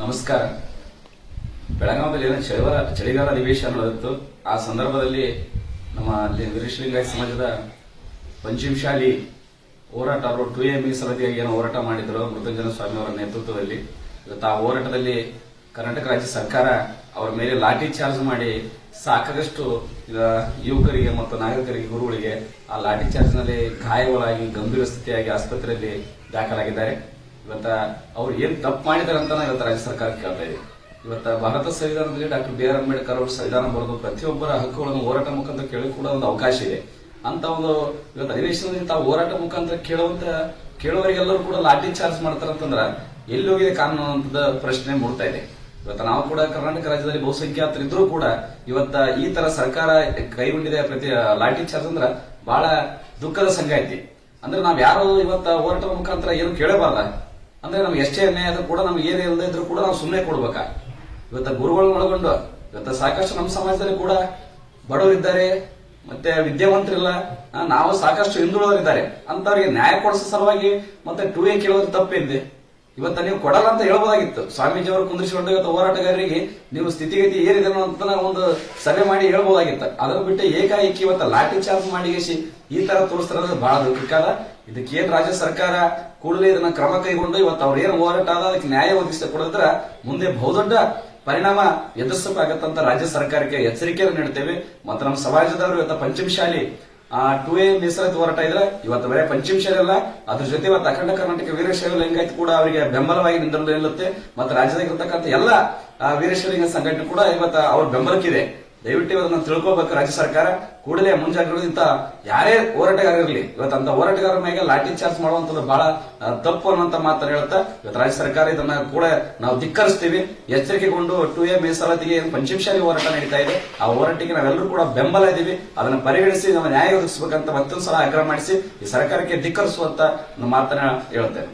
ನಮಸ್ಕಾರ. ಬೆಳಗಾವಿಯಲ್ಲಿ ಏನೋ ಚಳಿಗಾಲ ಚಳಿಗಾಲ ಅಧಿವೇಶನ ನಡೆದಿತ್ತು. ಆ ಸಂದರ್ಭದಲ್ಲಿ ನಮ್ಮ ಅಲ್ಲಿ ವೀರಶಲಿಂಗಾಯತ ಸಮಾಜದ ಪಂಚಮಶಾಲಿ ಹೋರಾಟ, ಅವರು ಟು ಎ ಮೀಸಲಾತಿಯಾಗಿ ಏನೋ ಹೋರಾಟ ಮಾಡಿದ್ರು, ಮೃತಂಜನ ಸ್ವಾಮಿ ಅವರ ನೇತೃತ್ವದಲ್ಲಿ. ಇವತ್ತು ಆ ಹೋರಾಟದಲ್ಲಿ ಕರ್ನಾಟಕ ರಾಜ್ಯ ಸರ್ಕಾರ ಅವರ ಮೇಲೆ ಲಾಠಿ ಚಾರ್ಜ್ ಮಾಡಿ ಸಾಕಷ್ಟು ಯುವಕರಿಗೆ ಮತ್ತು ನಾಗರಿಕರಿಗೆ, ಗುರುಗಳಿಗೆ ಆ ಲಾಠಿ ಚಾರ್ಜ್ನಲ್ಲಿ ಗಾಯಗಳಾಗಿ, ಗಂಭೀರ ಸ್ಥಿತಿಯಾಗಿ ಆಸ್ಪತ್ರೆಯಲ್ಲಿ ದಾಖಲಾಗಿದ್ದಾರೆ. ಇವತ್ತ ಅವ್ರು ಏನ್ ತಪ್ಪು ಮಾಡಿದಾರೆ ಅಂತ ಇವತ್ತು ರಾಜ್ಯ ಸರ್ಕಾರ ಕೇಳ್ತಾ ಇದೆ. ಇವತ್ತ ಭಾರತ ಸಂವಿಧಾನದಲ್ಲಿ ಡಾಕ್ಟರ್ ಬಿ ಆರ್ ಅಂಬೇಡ್ಕರ್ ಅವರು ಸಂವಿಧಾನ ಬರೆದು ಪ್ರತಿಯೊಬ್ಬರ ಹಕ್ಕುಗಳನ್ನು ಹೋರಾಟ ಮುಖಾಂತರ ಕೇಳಿ ಕೂಡ ಒಂದು ಅವಕಾಶ ಇದೆ. ಅಂತ ಒಂದು ಇವತ್ತು ಅಧಿವೇಶನದಲ್ಲಿ ತಾವು ಹೋರಾಟ ಮುಖಾಂತರ ಕೇಳುವಂತ ಕೇಳುವವರಿಗೆಲ್ಲರೂ ಕೂಡ ಲಾಠಿ ಚಾರ್ಜ್ ಮಾಡ್ತಾರಂತಂದ್ರ ಎಲ್ಲಿ ಹೋಗಿದೆ ಕಾನೂನು ಅಂತ ಪ್ರಶ್ನೆ ಮೂಡ್ತಾ ಇದೆ. ಇವತ್ತು ನಾವು ಕೂಡ ಕರ್ನಾಟಕ ರಾಜ್ಯದಲ್ಲಿ ಬಹುಸಂಖ್ಯಾತರಿದ್ರೂ ಕೂಡ ಇವತ್ತ ಈ ತರ ಸರ್ಕಾರ ಕೈಗೊಂಡಿದೆ ಪ್ರತಿ ಲಾಠಿ ಚಾರ್ಜ್ ಅಂದ್ರೆ ಬಹಳ ದುಃಖದ ಸಂಗಾತಿ. ಅಂದ್ರೆ ನಾವ್ ಯಾರು ಇವತ್ತ ಹೋರಾಟದ ಮುಖಾಂತರ ಏನು ಕೇಳಬಾರ್ದ? ಅಂದ್ರೆ ನಮ್ಗೆ ಎಷ್ಟೇ ಅನ್ಯಾಯ ಆದ್ರೂ ಕೂಡ ನಮ್ಗೆ ಏನೇ ಇಲ್ಲದೆ ಇದ್ರೂ ಕೂಡ ನಾವು ಸುಮ್ಮನೆ ಕೊಡ್ಬೇಕಾ? ಇವತ್ತ ಗುರುಗಳನ್ನ ಒಳಗೊಂಡು, ಇವತ್ತ ಸಾಕಷ್ಟು ನಮ್ಮ ಸಮಾಜದಲ್ಲಿ ಕೂಡ ಬಡವರಿದ್ದಾರೆ, ಮತ್ತೆ ವಿದ್ಯಾವಂತರಿಲ್ಲ. ನಾವು ಸಾಕಷ್ಟು ಹಿಂದುಳಿದವರಿದ್ದಾರೆ. ಅಂತವ್ರಿಗೆ ನ್ಯಾಯ ಕೊಡಿಸೋ ಸಲುವಾಗಿ ಮತ್ತೆ ಟೂ ಎ ಕೇಳೋದು ತಪ್ಪೇನಿದೆ. ಇವತ್ತ ನೀವು ಕೊಡಲ್ಲ ಅಂತ ಹೇಳ್ಬೋದಾಗಿತ್ತು. ಸ್ವಾಮೀಜಿ ಅವರು ಕುಂದ್ರಿಸಿಕೊಂಡ ಹೋರಾಟಗಾರರಿಗೆ ನೀವು ಸ್ಥಿತಿಗತಿ ಏನಿದೆ ಅಂತ ಒಂದು ಸಲಹೆ ಮಾಡಿ ಹೇಳ್ಬೋದಾಗಿತ್ತು. ಅದನ್ನ ಬಿಟ್ಟು ಏಕಾಏಕಿ ಇವತ್ತ ಲಾಠಿ ಚಾರ್ಜ್ ಮಾಡಿ ಈ ತರ ತೋರಿಸ್ತಾರ ಬಹಳ ದುಃಖಕಾಲ ಇದಕ್ಕೆ ಏನ್ ರಾಜ್ಯ ಸರ್ಕಾರ ಕೂಡಲೇ ಇದನ್ನ ಕ್ರಮ ಕೈಗೊಂಡು ಇವತ್ತು ಅವ್ರ ಏನು ಹೋರಾಟ ಆದ, ಅದಕ್ಕೆ ನ್ಯಾಯ ಒದಗಿಸಿ ಕೊಡಿದ್ರ ಮುಂದೆ ಬಹುದೊಡ್ಡ ಪರಿಣಾಮ ಎದುರಿಸಬೇಕಾಗತ್ತಂತ ರಾಜ್ಯ ಸರ್ಕಾರಕ್ಕೆ ಎಚ್ಚರಿಕೆಯನ್ನು ನೀಡ್ತೇವೆ. ಮತ್ತು ನಮ್ಮ ಸಮಾಜದವರು ಇವತ್ತು ಪಂಚಮಶಾಲಿ ಆ ಟು ಎ ಮೀಸಲಾತಿ ಹೋರಾಟ ಇದ್ರೆ ಇವತ್ತು ಬರೇ ಪಂಚಮಶಾಲಿ ಅಲ್ಲ, ಅದ್ರ ಜೊತೆ ಇವತ್ತು ಅಖಂಡ ಕರ್ನಾಟಕ ವೀರಶೈವ ಲಿಂಗಾಯತ್ ಕೂಡ ಅವರಿಗೆ ಬೆಂಬಲವಾಗಿ ನಿಂದಲು ನಿಲ್ಲುತ್ತೆ ಮತ್ತೆ ರಾಜ್ಯದಾಗ ಇರತಕ್ಕಂಥ ಎಲ್ಲ ವೀರಶೈವ ಸಂಘಟನೆ ಕೂಡ ಇವತ್ತು ಅವ್ರ ಬೆಂಬಲಕ್ಕಿದೆ. ದಯವಿಟ್ಟು ಅದನ್ನು ತಿಳ್ಕೋಬೇಕು ರಾಜ್ಯ ಸರ್ಕಾರ. ಕೂಡಲೇ ಮುಂಜಾಗ್ರತೆಯಿಂದ ಯಾರೇ ಹೋರಾಟಗಾರರಿರಲಿ, ಇವತ್ತು ಅಂತ ಹೋರಾಟಗಾರರ ಮೇಲೆ ಲಾಠಿ ಚಾರ್ಜ್ ಮಾಡುವಂತದ್ದು ಬಹಳ ತಪ್ಪು ಅನ್ನುವಂತ ಮಾತನ್ನು ಹೇಳ್ತಾ ಇವತ್ತು ರಾಜ್ಯ ಸರ್ಕಾರ ಇದನ್ನ ಕೂಡ ನಾವು ಧಿಕ್ಕರಿಸ್ತೀವಿ. ಎಚ್ಚರಿಕೆಗೊಂಡು ಟು ಎ ಮೀಸಲಾತಿಗೆ ಏನು ಪಂಚಮಶಾಲಿ ಹೋರಾಟ ನಡೀತಾ ಇದೆ. ಆ ಹೋರಾಟಕ್ಕೆ ನಾವೆಲ್ಲರೂ ಕೂಡ ಬೆಂಬಲ ಇದ್ದೀವಿ. ಅದನ್ನ ಪರಿಗಣಿಸಿ ನಾವು ನ್ಯಾಯ ಒದಗಿಸಬೇಕಂತ ಮತ್ತೊಂದು ಸಲ ಆಗ್ರಹ ಮಾಡಿಸಿ, ಈ ಸರ್ಕಾರಕ್ಕೆ ಧಿಕ್ಕರಿಸುವಂತ ಮಾತನ್ನ ಹೇಳ್ತೇನೆ